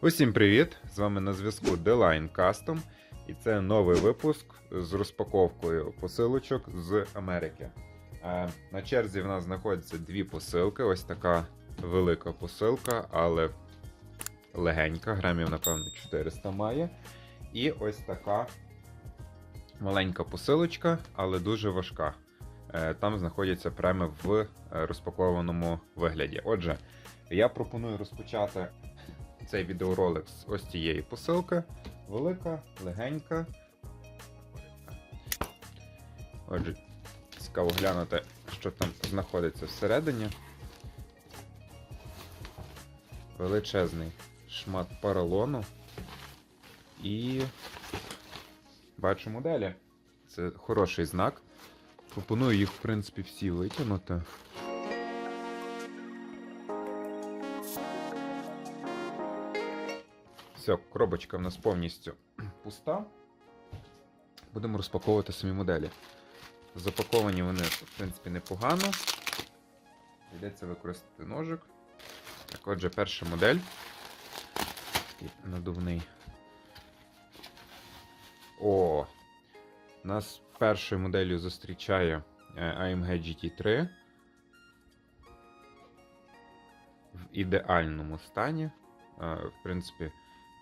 Усім привіт! З вами на зв'язку Deline Custom, і це новий випуск з розпаковкою посилочок з Америки. Е, На черзі в нас знаходяться дві посилки. Ось така велика посилка, але легенька, грамів, напевно, 400 має. І ось така маленька посилочка, але дуже важка. Е, Там знаходяться прямо в розпакованому вигляді. Отже, я пропоную розпочати цей відеоролик з ось цієї посилки. Велика, легенька. Отже, цікаво глянути, що там знаходиться всередині. Величезний шмат поролону. І бачу моделі. Це хороший знак. Пропоную їх, в принципі, всі витягнути. Все, коробочка в нас повністю пуста. Будемо розпаковувати самі моделі. Запаковані вони, в принципі, непогано. Йдеться використати ножик. Так, отже, перша модель. Такий надувний. О! Нас першою моделлю зустрічає е, AMG GT3 в ідеальному стані. Е, В принципі,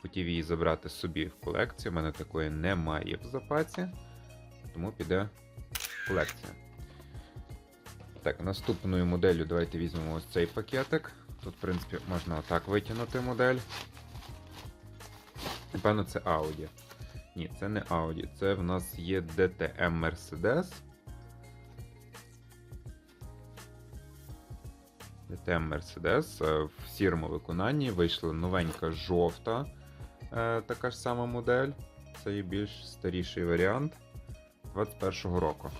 хотів її забрати собі в колекцію. У мене такої немає в запасі, тому піде в колекцію. Так, наступною моделлю давайте візьмемо ось цей пакетик. Тут, в принципі, можна отак витягнути модель. Напевно, це Audi. Ні, це не Audi, це в нас є DTM Mercedes. DTM Mercedes е, в сірому виконанні вийшла новенька жовта така ж сама модель. Це є більш старіший варіант 21-го року.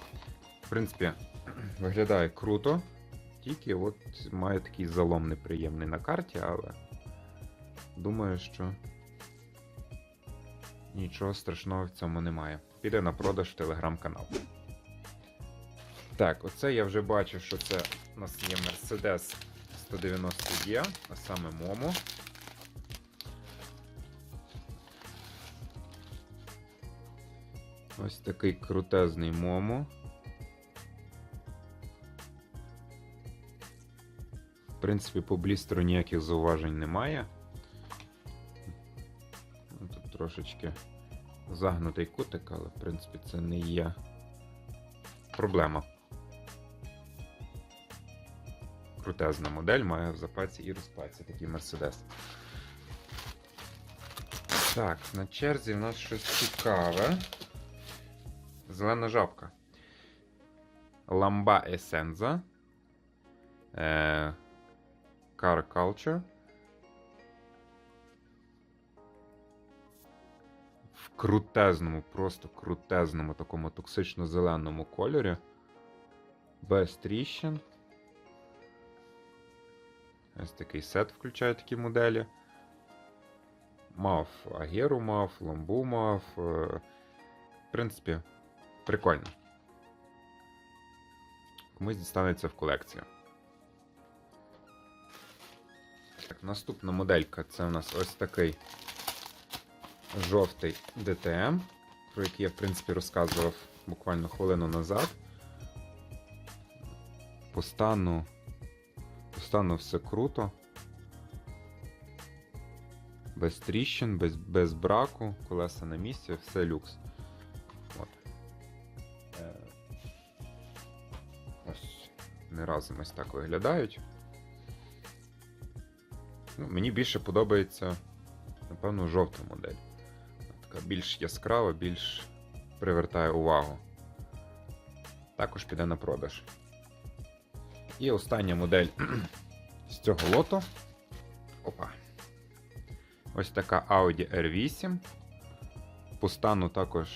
В принципі, виглядає круто, тільки от має такий залом неприємний на карті, але думаю, що нічого страшного в цьому немає. Піде на продаж в телеграм-канал. Так, оце я вже бачив, що це у нас є Mercedes 190E, а саме Momo. Ось такий крутезний Момо. В принципі, по блістеру ніяких зауважень немає. Ну, Тут трошечки загнутий кутик, але в принципі це не є проблема. Крутезна модель має в запасі і розпаці такий Mercedes. Так, на черзі в нас щось цікаве. Зелена жабка. Ламба Есенза. Е, Car Culture. В крутезному, просто крутезному такому токсично-зеленому кольорі. Без тріщин. Ось такий сет включає такі моделі. Мав Агеру мав, ламбу мав. е, В принципі, прикольно. Комусь дістанеться в колекцію. Так, наступна моделька це у нас ось такий жовтий DTM, про який я, в принципі, розказував буквально хвилину назад. По стану, по стану все круто. Без тріщин, без, без браку, колеса на місці, все люкс. Не разом ось так виглядають. Ну, мені більше подобається, напевно, жовта модель. Така більш яскрава, більш привертає увагу. Також піде на продаж. І остання модель з цього лоту. Опа. Ось така Audi R8. По стану також,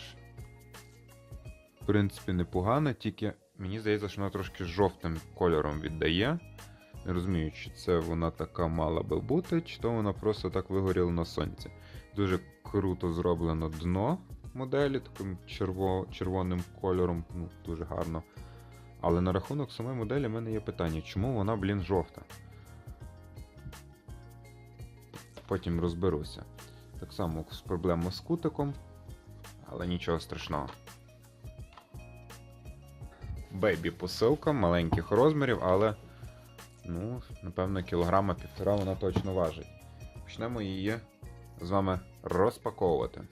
в принципі, непогана, тільки мені здається, що вона трошки жовтим кольором віддає. Не розумію, чи це вона така мала би бути, чи то вона просто так вигоріла на сонці. Дуже круто зроблено дно моделі, таким черво, червоним кольором, ну, дуже гарно. Але на рахунок самої моделі в мене є питання, чому вона, блін, жовта? потім розберуся. Так само з проблемою з кутиком, але нічого страшного. Бейбі посилка маленьких розмірів, але, ну, напевно, кілограма півтора вона точно важить. Почнемо її з вами розпаковувати.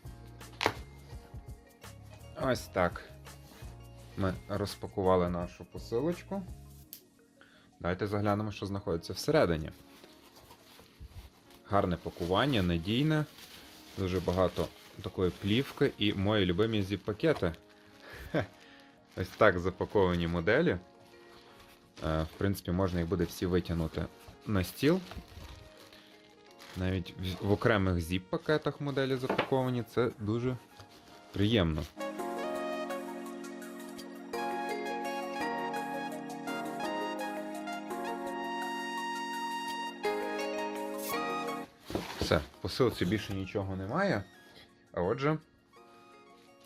Ось так. Ми розпакували нашу посилочку. Давайте заглянемо, що знаходиться всередині. Гарне пакування, надійне, дуже багато такої плівки і мої любимі зіп-пакети. Ось так запаковані моделі. Е, В принципі, можна їх буде всі витягнути на стіл. Навіть в- окремих зіп-пакетах моделі запаковані, це дуже приємно. Все, посилці більше нічого немає. А отже,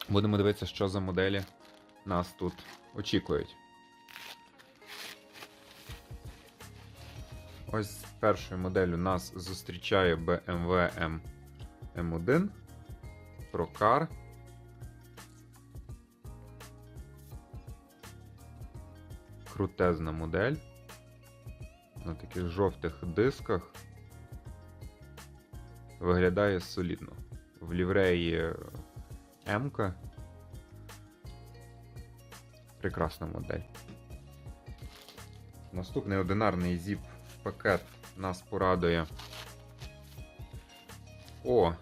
будемо дивитися, що за моделі нас тут очікують. Ось з першою моделлю нас зустрічає BMW M M1 Procar. Крутезна модель. На таких жовтих дисках. Виглядає солідно. В лівреї М-ка. Прекрасна модель. Наступний одинарний зіп пакет нас порадує. О,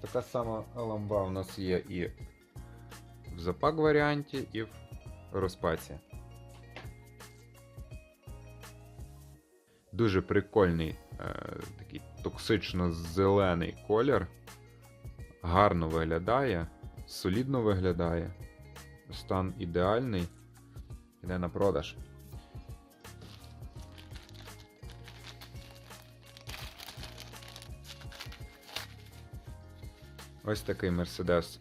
така сама ламба у нас є і в запак варіанті, і в розпаці. Дуже прикольний е, такий токсично-зелений колір. Гарно виглядає, солідно виглядає. Стан ідеальний. Іде на продаж. Ось такий Мерседес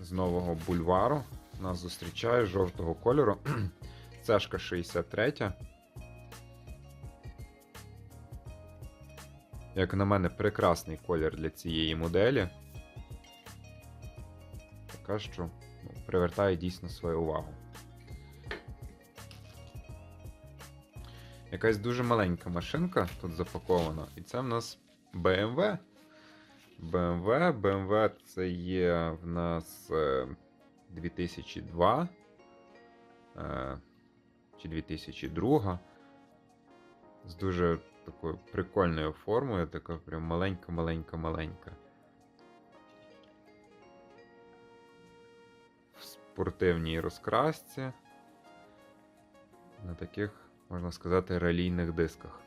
з нового бульвару. Нас зустрічає жовтого кольору. Цешка 63. Як на мене, прекрасний колір для цієї моделі. Така, що ну, привертає дійсно свою увагу. Якась дуже маленька машинка тут запакована, і це в нас BMW. BMW. BMW це є в нас е, 2002 е, чи 2002 з дуже такою прикольною формою, така прям маленька-маленька-маленька. В спортивній розкрасці. На таких, можна сказати, релійних дисках,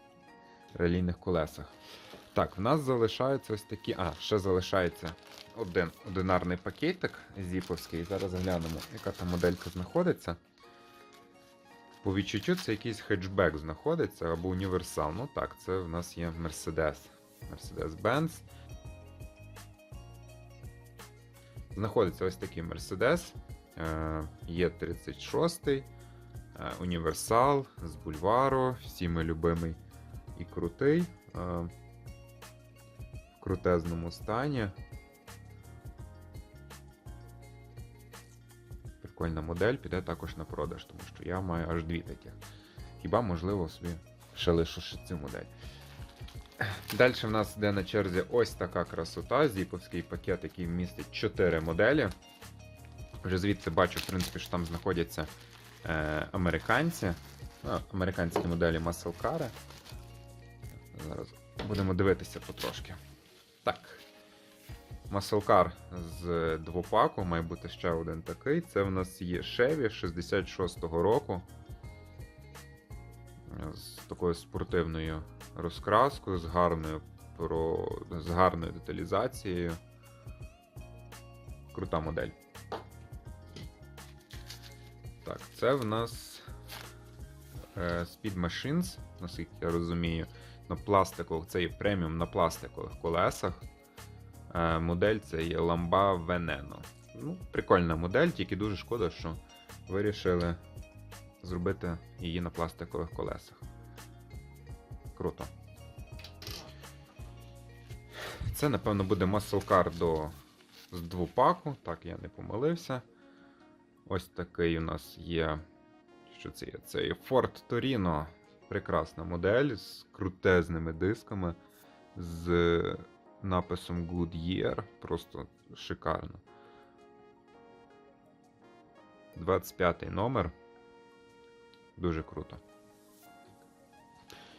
релійних колесах. Так, в нас залишаються ось такі. А, ще залишається один одинарний пакетик зіповський. Зараз глянемо, яка там моделька знаходиться. По відчуттю це якийсь хетчбек знаходиться або універсал. Ну так, це в нас є Mercedes. Mercedes-Benz. Знаходиться ось такий Mercedes. Е, Є 36 е, універсал з бульвару, всіми любимий і крутий. Е, в крутезному стані. Прикольна модель, піде також на продаж, тому що я маю аж дві таких. Хіба, можливо, собі ще лишу ще цю модель. Далі в нас йде на черзі ось така красота. Зіповський пакет, який містить 4 моделі. Вже звідси бачу, в принципі, що там знаходяться е, американці. Ну, американські моделі Car. Зараз будемо дивитися потрошки. Так. Маселкар з двопаку, має бути ще один такий. Це в нас є Chevy 66-го року. З такою спортивною розкраскою, з гарною, про... з гарною деталізацією. Крута модель. Це в нас е, Speed Machines, наскільки я розумію, на пластикових, це є преміум на пластикових колесах. Е, Модель це є Lamba Veneno. Ну, Прикольна модель, тільки дуже шкода, що вирішили зробити її на пластикових колесах. Круто. це, напевно, буде Car до з двопаку. Так, я не помилився. Ось такий у нас є. Що це є? Це є Ford Torino. Прекрасна модель з крутезними дисками, з написом Goodyear. Просто шикарно. 25 номер. Дуже круто.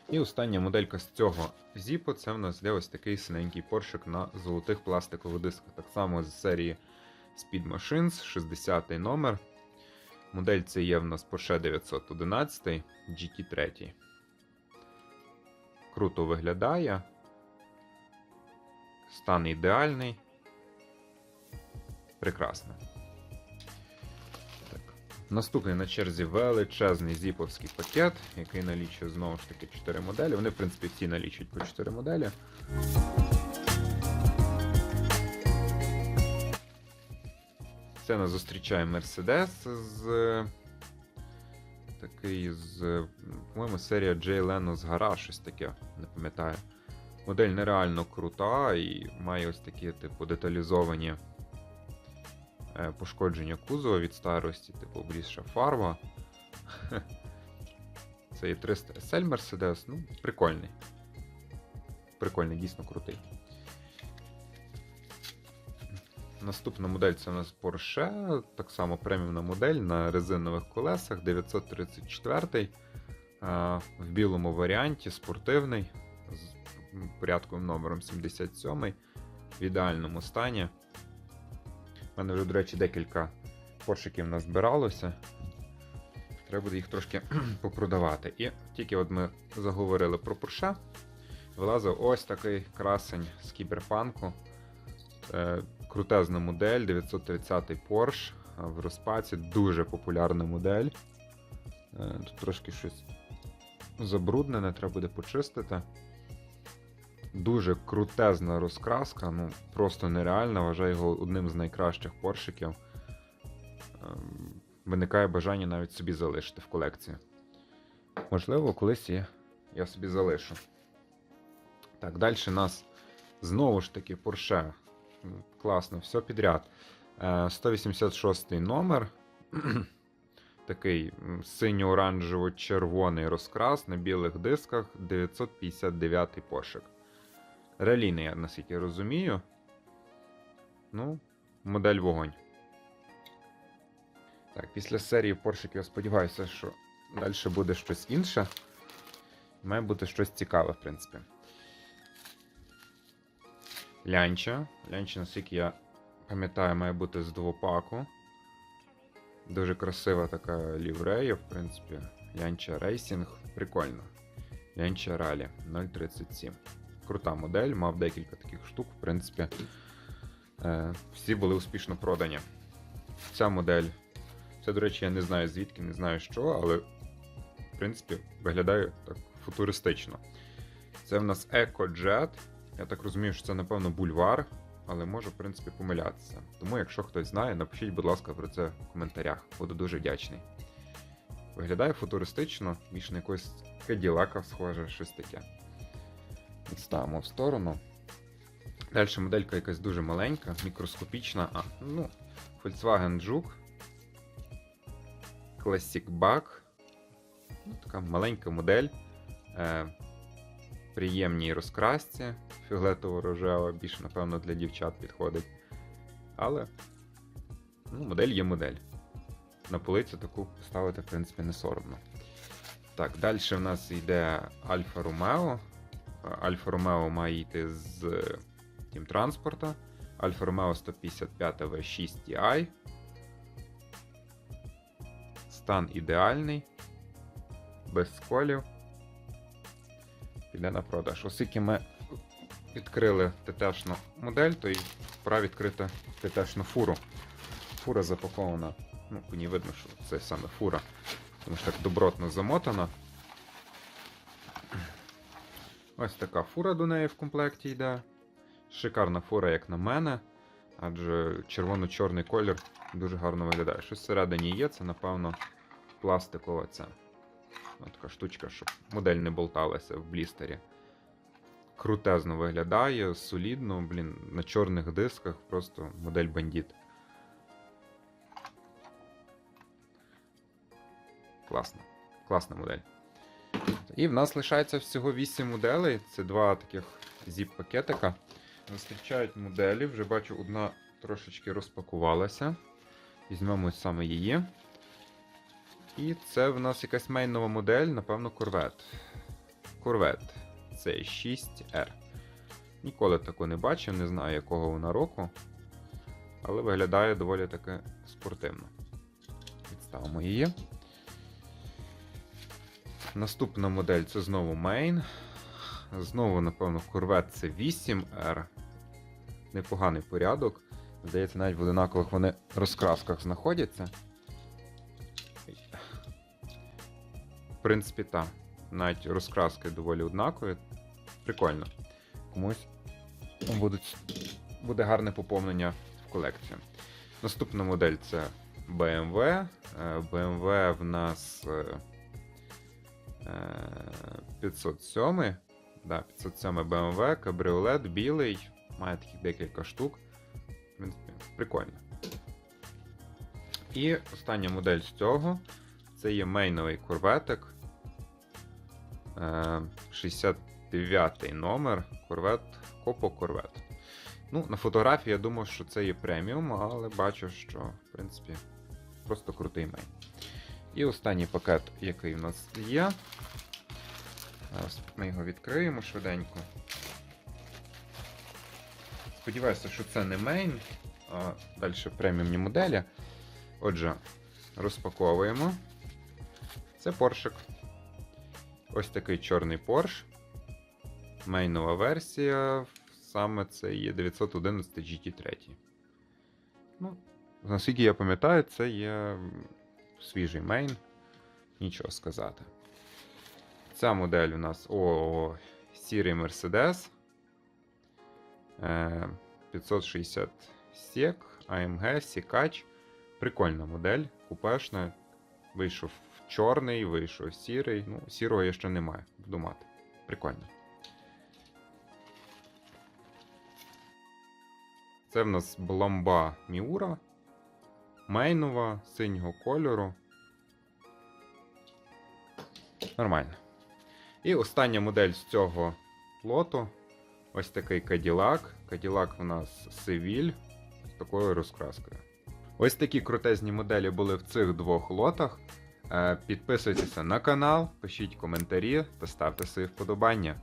І остання моделька з цього Zippo це в нас йде ось такий синенький поршик на золотих пластикових дисках. Так само з серії Speed Machines, 60 номер. Модель це є в нас Porsche 911 GT3. Круто виглядає. Стан ідеальний. Прекрасно. Так. Наступний на черзі величезний зіповський пакет, який налічує знову ж таки 4 моделі. Вони, в принципі, всі налічують по 4 моделі. Це нас зустрічає Mercedes з такий з, по-моєму, серія Jay Leno з гара, щось таке, не пам'ятаю. Модель нереально крута і має ось такі, типу, деталізовані е, пошкодження кузова від старості, типу обрізша фарба. Це і 300 SL Mercedes, ну, прикольний. Прикольний, дійсно крутий. Наступна модель це у нас Porsche, так само преміумна модель на резинових колесах 934 а, в білому варіанті, спортивний, з порядковим номером 77 в ідеальному стані. У мене вже, до речі, декілька поршиків назбиралося. Треба буде їх трошки попродавати. І тільки от ми заговорили про Porsche, вилазив ось такий красень з кіберпанку. Е, Крутезна модель 930 Porsche в розпаці, дуже популярна модель. Е, Тут трошки щось забруднене, треба буде почистити. Дуже крутезна розкраска, ну просто нереальна. Вважаю його одним з найкращих поршиків. Ем, Виникає бажання навіть собі залишити в колекції. Можливо, колись я, я собі залишу. Так, далі нас знову ж таки Porsche. Класно, все підряд. Е, 186 номер. Такий синьо-оранжево-червоний розкрас на білих дисках 959 пошик. Релійний, я наскільки розумію. Ну, модель вогонь. Так, після серії поршиків я сподіваюся, що далі буде щось інше. Має бути щось цікаве, в принципі. Лянча. Лянча, наскільки я пам'ятаю, має бути з двопаку. Дуже красива така ліврея, в принципі. Лянча Рейсінг. Прикольно. Лянча Ралі 037. Крута модель, мав декілька таких штук, в принципі. Е, всі були успішно продані. Ця модель. Це, до речі, я не знаю звідки, не знаю що, але в принципі виглядає так футуристично. Це в нас EcoJet. Я так розумію, що це, напевно, бульвар, але можу, в принципі, помилятися. Тому, якщо хтось знає, напишіть, будь ласка, про це в коментарях. Буду дуже вдячний. Виглядає футуристично, більш на якогось Каділака схоже, щось таке. Відставимо в сторону. Далі моделька якась дуже маленька, мікроскопічна. А, ну, Volkswagen Juke. Classic Bug. Ну, така маленька модель. Е, приємній розкрасці. Фіолетово-рожева, більше, напевно, для дівчат підходить. Але ну, модель є модель. На полицю таку ставити, в принципі, не соромно. Так, далі в нас йде Альфа Ромео. Альфа Ромео має йти з тім транспорта. Альфа Ромео 155 V6 Ti. Стан ідеальний. Без сколів. Піде на продаж. Оскільки ми відкрили ТТшну модель, то й пора відкрити ТТшну фуру. Фура запакована. Ну, ній видно, що це саме фура. Тому що так добротно замотана. Ось така фура до неї в комплекті йде. Шикарна фура, як на мене. Адже червоно-чорний колір дуже гарно виглядає. Щось всередині є, це, напевно, пластикова ця. Така штучка, щоб модель не болталася в блістері. крутезно виглядає, солідно, блін, на чорних дисках, просто модель бандіт. Класно. Класна модель. І в нас лишається всього 8 моделей. Це два таких зіп-пакетика. Зустрічають моделі. Вже бачу, одна трошечки розпакувалася. Візьмемо саме її. І це в нас якась мейнова модель, напевно, Corvette. Corvette C6R. Ніколи таку не бачив, не знаю, якого вона року. Але виглядає доволі таки спортивно. Відставимо її. Наступна модель це знову Main. Знову, напевно, Corvette це 8R. Непоганий порядок. Здається, навіть в одинакових вони розкрасках знаходяться. Принципі, так. Навіть розкраски доволі однакові. Прикольно. Комусь будуть, буде гарне поповнення в колекцію. Наступна модель це BMW. Е, BMW в нас е, е, 507. Да, 507 BMW, кабріолет, білий. Має таких декілька штук. В принципі, прикольно. І остання модель з цього це є мейновий корветик. Е, 69 номер. Корвет Копо Корвет. Ну, на фотографії я думав, що це є преміум, але бачу, що, в принципі, просто крутий мейн. І останній пакет, який в нас є. Зараз ми його відкриємо швиденько. Сподіваюся, що це не мейн, а далі преміумні моделі. Отже, розпаковуємо. Це поршик. Ось такий чорний Porsche. Мейнова версія. Саме це є 911 GT3. Ну, наскільки я пам'ятаю, це є свіжий мейн. Нічого сказати. Ця модель у нас о, сірий Mercedes. Е, 560 SEC, AMG, Сікач. Прикольна модель, купешна. Вийшов чорний, вийшов сірий. Ну, сірого я ще не маю. Буду мати. Прикольно. Це в нас бламба Міура. Мейнова синього кольору. Нормально. І остання модель з цього лоту. Ось такий Cadillac. Cadillac в нас Seville з такою розкраскою. Ось такі крутезні моделі були в цих двох лотах. Е, Підписуйтеся на канал, пишіть коментарі та ставте свої вподобання.